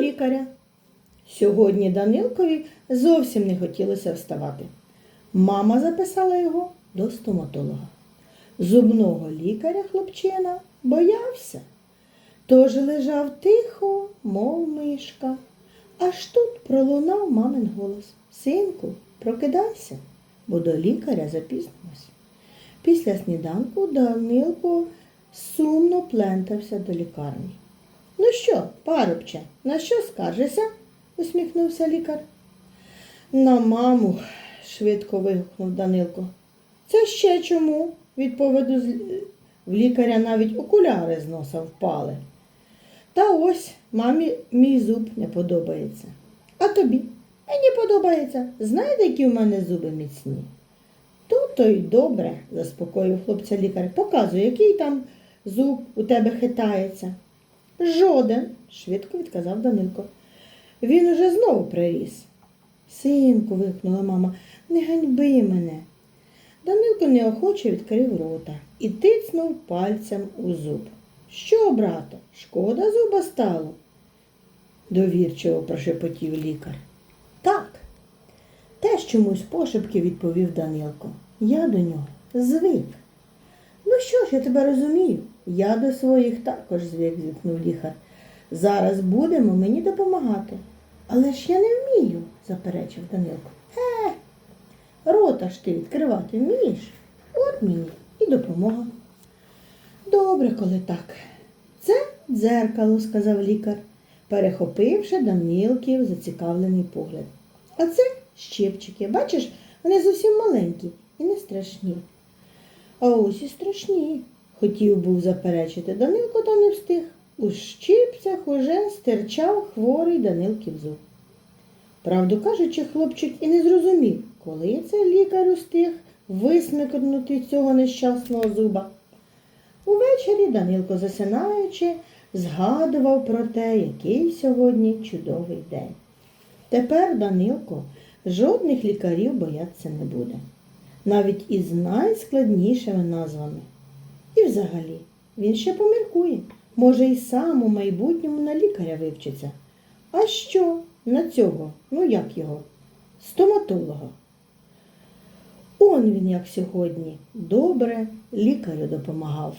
лікаря. Сьогодні Данилкові зовсім не хотілося вставати. Мама записала його до стоматолога. Зубного лікаря хлопчина боявся, тож лежав тихо, мов мишка. Аж тут пролунав мамин голос. Синку, прокидайся, бо до лікаря запізнимось. Після сніданку Данилко сумно плентався до лікарні. Ну що, парубче, на що скаржишся? усміхнувся лікар. На маму, швидко вигукнув Данилко. Це ще чому? відповіду з... в лікаря навіть окуляри з носа впали. Та ось мамі мій зуб не подобається. А тобі? Мені подобається. Знаєте, які в мене зуби міцні? То то й добре, заспокоїв хлопця лікар. Показуй, який там зуб у тебе хитається. Жоден, швидко відказав Данилко. Він уже знову приріс. Синку, вигукнула мама, не ганьби мене. Данилко неохоче відкрив рота і тицнув пальцем у зуб. Що, брато, шкода зуба стало? довірчиво прошепотів лікар. Так. Теж чомусь пошепки відповів Данилко. Я до нього звик. Що ж, я тебе розумію. Я до своїх також звик, звікнув лікар. Зараз будемо мені допомагати. Але ж я не вмію, заперечив Данилко. Е, рота ж ти відкривати вмієш? От мені і допомога. Добре, коли так. Це дзеркало, сказав лікар, перехопивши Данилків зацікавлений погляд. А це щепчики. Бачиш, вони зовсім маленькі і не страшні. А ось і страшні, хотів був заперечити Данилко, та не встиг. У щипцях уже стирчав хворий Данилків зуб. Правду кажучи, хлопчик і не зрозумів, коли це лікар устиг висмикнути цього нещасного зуба. Увечері Данилко, засинаючи, згадував про те, який сьогодні чудовий день. Тепер Данилко жодних лікарів боятися не буде, навіть із найскладнішими назвами. І взагалі, він ще поміркує, може і сам у майбутньому на лікаря вивчиться. А що на цього? Ну як його? Стоматолога. Он він як сьогодні добре лікарю допомагав.